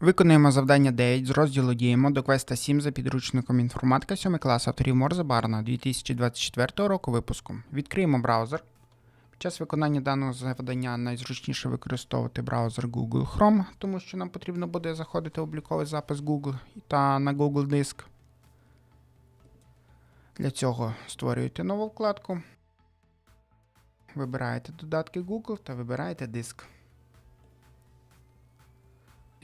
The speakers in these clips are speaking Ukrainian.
Виконуємо завдання 9 з розділу Діємо до квеста 7 за підручником інформатика 7 клас авторів Морзе Барна 2024 року випуску. Відкриємо браузер. Під час виконання даного завдання найзручніше використовувати браузер Google Chrome, тому що нам потрібно буде заходити обліковий запис Google та на Google Диск. Для цього створюєте нову вкладку. Вибираєте додатки Google та вибираєте диск.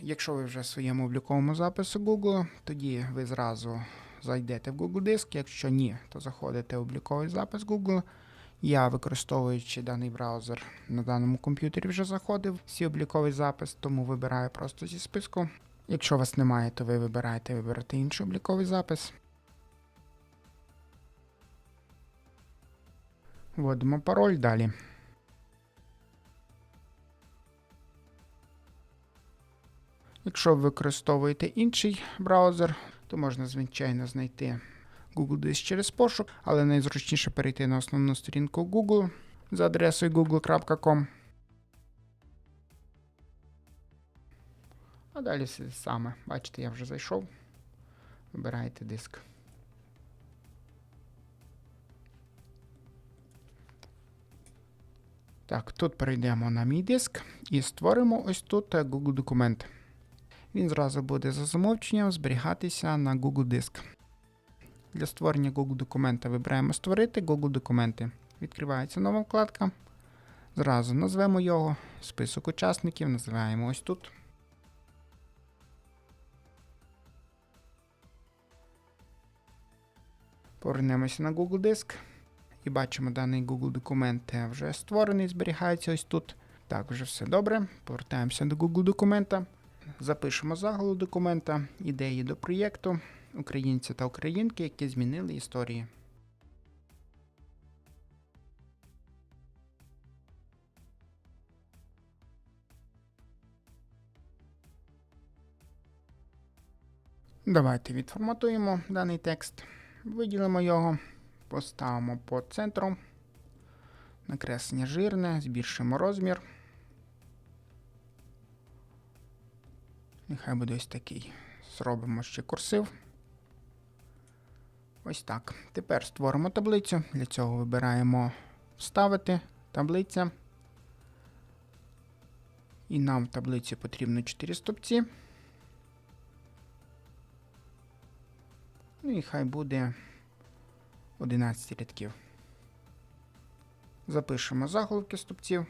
Якщо ви вже в своєму обліковому запису Google, тоді ви зразу зайдете в Google Диск. Якщо ні, то заходите в обліковий запис Google. Я, використовуючи даний браузер на даному комп'ютері, вже заходив в свій обліковий запис, тому вибираю просто зі списку. Якщо вас немає, то ви вибираєте виберете інший обліковий запис. Вводимо пароль далі. Якщо ви використовуєте інший браузер, то можна звичайно знайти Google Диск через пошук, але найзручніше перейти на основну сторінку Google за адресою google.com. А далі все саме. Бачите, я вже зайшов. Вибираєте диск. Так, тут перейдемо на мій диск і створимо ось тут е, Google документ. Він зразу буде за замовченням зберігатися на Google Диск. Для створення Google документа вибираємо Створити Google документи. Відкривається нова вкладка. Зразу назвемо його, список учасників, називаємо ось тут. Повернемося на Google Диск. І бачимо, даний Google документ вже створений, зберігається ось тут. Так, вже все добре. Повертаємося до Google документа. Запишемо заголовок документа, ідеї до проєкту, українці та українки, які змінили історії. Давайте відформатуємо даний текст, виділимо його, поставимо по центру, накреслення жирне, збільшимо розмір. Нехай буде ось такий. Зробимо ще курсив. Ось так. Тепер створимо таблицю. Для цього вибираємо Вставити таблиця. І нам в таблиці потрібно 4 стопці. Ну і хай буде 11 рядків. Запишемо заголовки стопців.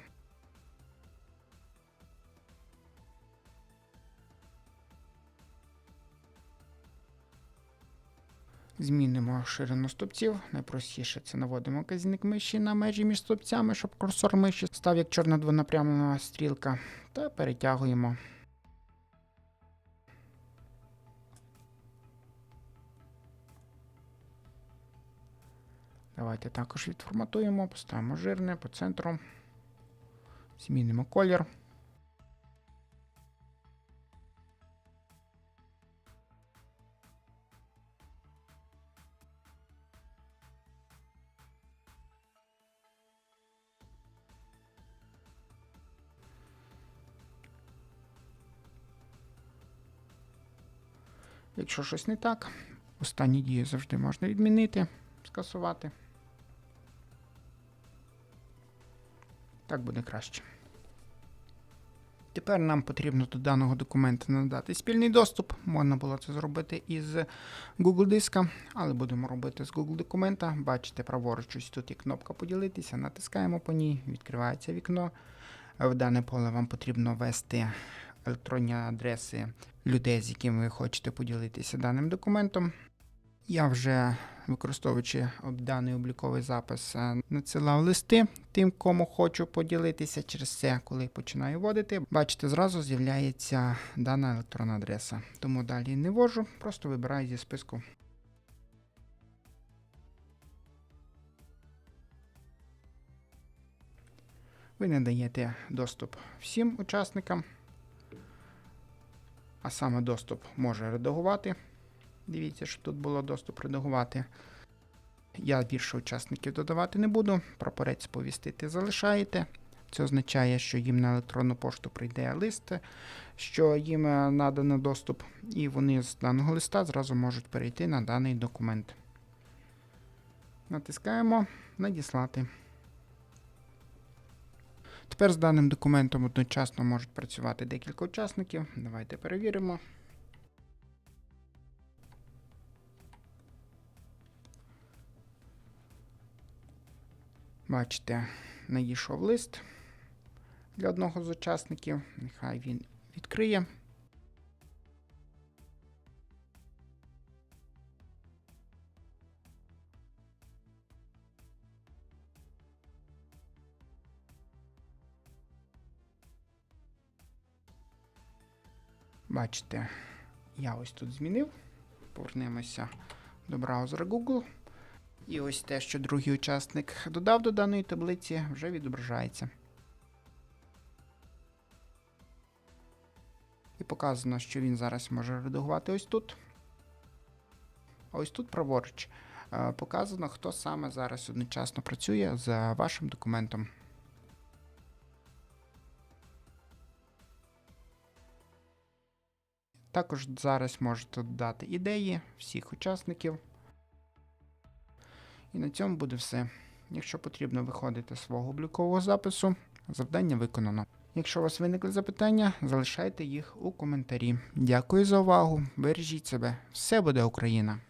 Змінимо ширину стовпців. Найпростіше це наводимо казівник миші на межі між стовпцями, щоб курсор миші став як чорна двонапрямлена стрілка. Та перетягуємо. Давайте також відформатуємо, поставимо жирне по центру. Змінимо колір. Якщо щось не так, останні дії завжди можна відмінити, скасувати. Так буде краще. Тепер нам потрібно до даного документа надати спільний доступ. Можна було це зробити із Google диска, але будемо робити з Google документа. Бачите, праворуч ось тут є кнопка поділитися, натискаємо по ній, відкривається вікно. В дане поле вам потрібно ввести електронні адреси людей, з якими ви хочете поділитися даним документом. Я вже, використовуючи даний обліковий запис, е, надсилав листи тим, кому хочу поділитися. Через це, коли починаю вводити, бачите, зразу з'являється дана електронна адреса. Тому далі не ввожу, просто вибираю зі списку. Ви надаєте доступ всім учасникам, а саме доступ може редагувати. Дивіться, що тут було доступ редагувати. Я більше учасників додавати не буду. Прапорець сповістити залишаєте. Це означає, що їм на електронну пошту прийде лист, що їм е, надано доступ, і вони з даного листа зразу можуть перейти на даний документ. Натискаємо Надіслати. Тепер з даним документом одночасно можуть працювати декілька учасників. Давайте перевіримо. Бачите, надійшов лист для одного з учасників. Нехай він відкриє. Бачите, я ось тут змінив. Повернемося до браузера Google. І ось те, що другий учасник додав до даної таблиці, вже відображається. І показано, що він зараз може редагувати ось тут. Ось тут праворуч е, показано, хто саме зараз одночасно працює з вашим документом. Також зараз можете додати ідеї всіх учасників. І на цьому буде все. Якщо потрібно виходити з свого облікового запису, завдання виконано. Якщо у вас виникли запитання, залишайте їх у коментарі. Дякую за увагу. Бережіть себе. Все буде Україна!